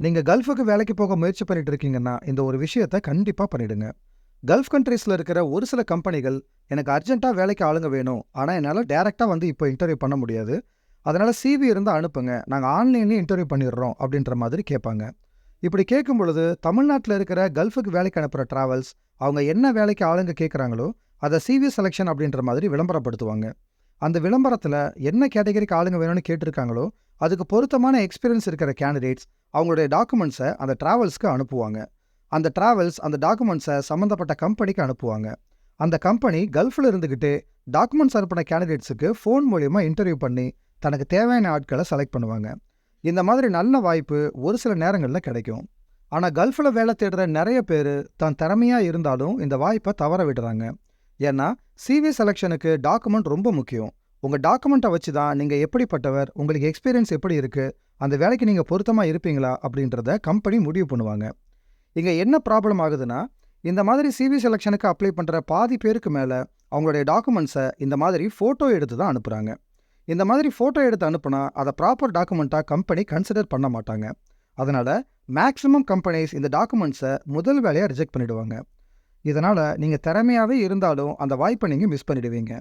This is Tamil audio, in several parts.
நீங்க கல்ஃபுக்கு வேலைக்கு போக முயற்சி பண்ணிட்டு இருக்கீங்கன்னா, இந்த ஒரு விஷயத்த கண்டிப்பா பண்ணிடுங்க. கல்ஃப் கண்ட்ரீஸில் இருக்கிற ஒரு சில கம்பெனிகள், எனக்கு அர்ஜென்ட்டா வேலைக்கு ஆளுங்க வேணும். ஆனா என்னால டேரெக்டாக வந்து இப்போ இன்டர்வியூ பண்ண முடியாது. அதனால சிவி இருந்தா அனுப்புங்க. நாங்க ஆன்லைன்லயே இன்டர்வியூ பண்ணிடுறோம் அப்படின்ற மாதிரி கேட்பாங்க. இப்படி கேட்கும் பொழுது, தமிழ்நாட்டுல இருக்கிற கல்ஃபுக்கு வேலைக்கு அனுப்புற டிராவல்ஸ், அவங்க என்ன வேலைக்கு ஆளுங்க கேட்குறாங்களோ, அத சிவி செலெக்ஷன் அப்படின்ற மாதிரி விளம்பரப்படுத்துவாங்க. அந்த விளம்பரத்துல என்ன கேட்டகரிக்கு ஆளுங்க வேணும்னு கேட்டிருக்காங்களோ, அதுக்கு பொருத்தமான எக்ஸ்பீரியன்ஸ் இருக்கிற கேண்டிடேட்ஸ், அவங்களுடைய டாக்குமெண்ட்ஸ அந்த டிராவல்ஸ்க்கு அனுப்புவாங்க. அந்த டிராவல்ஸ் அந்த டாக்குமெண்ட்ஸ சம்மந்தப்பட்ட கம்பெனிக்கு அனுப்புவாங்க. அந்த கம்பெனி கல்ஃப்ல இருந்துகிட்டே டாக்குமெண்ட்ஸ் அனுப்பின கேண்டிடேட்ஸுக்கு ஃபோன் மூலியமா இன்டர்வியூ பண்ணி, தனக்கு தேவையான ஆட்கள செலக்ட் பண்ணுவாங்க. இந்த மாதிரி நல்ல வாய்ப்பு ஒரு சில நேரங்கள்ல கிடைக்கும். ஆனா கல்ஃப்ல வேலை தேடுற நிறைய பேரு, தான் திறமையா இருந்தாலும் இந்த வாய்ப்ப தவற விடுறாங்க. ஏன்னா, சிவி செலெக்ஷனுக்கு டாக்குமெண்ட் ரொம்ப முக்கியம். உங்க டாக்குமெண்ட்ட வச்சு தான் நீங்க எப்படிப்பட்டவர், உங்களுக்கு எக்ஸ்பீரியன்ஸ் எப்படி இருக்கு, அந்த வேலைக்கு நீங்கள் பொருத்தமா இருப்பீங்களா அப்படின்றத கம்பெனி முடிவு பண்ணுவாங்க. இங்கே என்ன ப்ராப்ளம் ஆகுதுன்னா, இந்த மாதிரி சிவி செலக்ஷனுக்கு அப்ளை பண்ற பாதி பேருக்கு மேல, அவங்களுடைய டாக்குமெண்ட்ஸை இந்த மாதிரி ஃபோட்டோ எடுத்து தான் அனுப்புறாங்க. இந்த மாதிரி ஃபோட்டோ எடுத்து அனுப்புனா, அதை ப்ராப்பர் டாக்குமெண்ட்டாக கம்பெனி கன்சிடர் பண்ண மாட்டாங்க. அதனால மேக்ஸிமம் கம்பெனிஸ் இந்த டாக்குமெண்ட்ஸை முதல் வேலையாக ரிஜெக்ட் பண்ணிவிடுவாங்க இதனால் நீங்கள் திறமையாவே இருந்தாலும் அந்த வாய்ப்பை நீங்கள் மிஸ் பண்ணிடுவீங்க.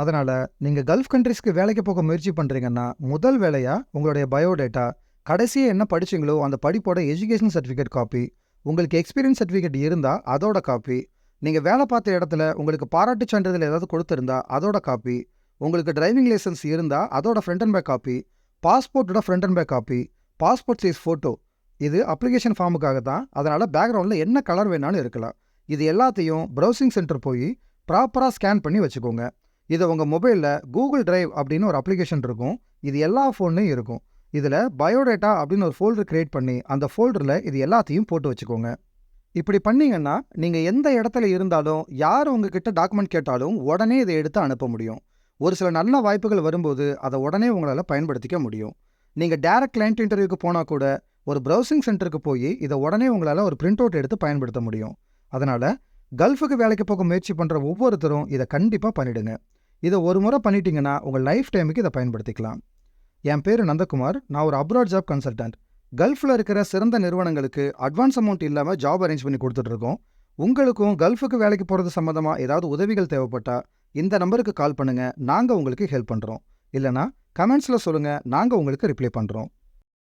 அதனால நீங்கள் கல்ஃப் கண்ட்ரிஸ்க்கு வேலைக்கு போக முயற்சி பண்ணுறீங்கன்னா முதல் வேலையா உங்களுடைய பயோடேட்டா, கடைசியாக என்ன படிச்சீங்களோ அந்த படிப்போட எஜுகேஷன் சர்டிஃபிகேட் காப்பி, உங்களுக்கு எக்ஸ்பீரியன்ஸ் சர்டிஃபிகேட் இருந்தால் அதோட காப்பி, நீங்கள் வேலை பார்த்த இடத்துல உங்களுக்கு பாராட்டு சான்றிதழ் ஏதாவது கொடுத்துருந்தா அதோட காப்பி, உங்களுக்கு டிரைவிங் லைசன்ஸ் இருந்தால் அதோட front and back copy, பாஸ்போர்ட்டோட front and back copy, passport size photo. இது அப்ளிகேஷன் ஃபார்முக்காக தான். அதனால் பேக்ரவுண்டில் என்ன கலர் வேணாலும் இருக்கலாம். இது எல்லாத்தையும் ப்ரௌசிங் சென்டர் போய் ப்ராப்பராக ஸ்கேன் பண்ணி வச்சுக்கோங்க. இதை உங்க மொபைல்ல கூகுள் டிரைவ் அப்படின்னு ஒரு அப்ளிகேஷன் இருக்கும். இது எல்லா ஃபோன்லயும் இருக்கும். இதுல பயோடேட்டா அப்படின்னு ஒரு ஃபோல்டர் கிரியேட் பண்ணி, அந்த ஃபோல்டர்ல இது எல்லாத்தையும் போட்டு வச்சுக்கோங்க. இப்படி பண்ணீங்கன்னா, நீங்க எந்த இடத்துல இருந்தாலும், யார் உங்ககிட்ட டாக்குமெண்ட் கேட்டாலும் உடனே இதை எடுத்து அனுப்ப முடியும். ஒரு சில நல்ல வாய்ப்புகள் வரும்போது, அதை உடனே உங்களால பயன்படுத்திக்க முடியும். நீங்க டேரக்ட் கிளைண்ட் இன்டர்வியூக்கு போனால் கூட, ஒரு ப்ரௌசிங் சென்டருக்கு போய் இதை உடனே உங்களால ஒரு பிரிண்ட் அவுட் எடுத்து பயன்படுத்த முடியும். அதனால கல்ஃபுக்கு வேலைக்கு போக முயற்சி பண்ணுற ஒவ்வொருத்தரும் இதை கண்டிப்பாக பண்ணிடுங்க. இத ஒரு முறை பண்ணிட்டீங்கன்னா, உங்க லைஃப் டைமுக்கு இத பயன்படுத்திக்கலாம். என் பேரு நந்தகுமார். நான் ஒரு அப்ராட் ஜாப் கன்சல்டன்ட். கல்ஃப்ல இருக்கிற சிறந்த நிறுவனங்களுக்கு அட்வான்ஸ் அமௌண்ட் இல்லாம ஜாப் அரேஞ்ச் பண்ணி குடுத்துட்டு இருக்கோம். உங்களுக்கும் கல்ஃபுக்கு வேலைக்கு போறது சம்பந்தமா ஏதாவது உதவிகள் தேவைப்பட்டா, இந்த நம்பருக்கு கால் பண்ணுங்க. நாங்க உங்களுக்கு ஹெல்ப் பண்றோம். இல்லனா கமெண்ட்ஸ்ல சொல்லுங்க. நாங்க உங்களுக்கு ரிப்ளை பண்றோம்.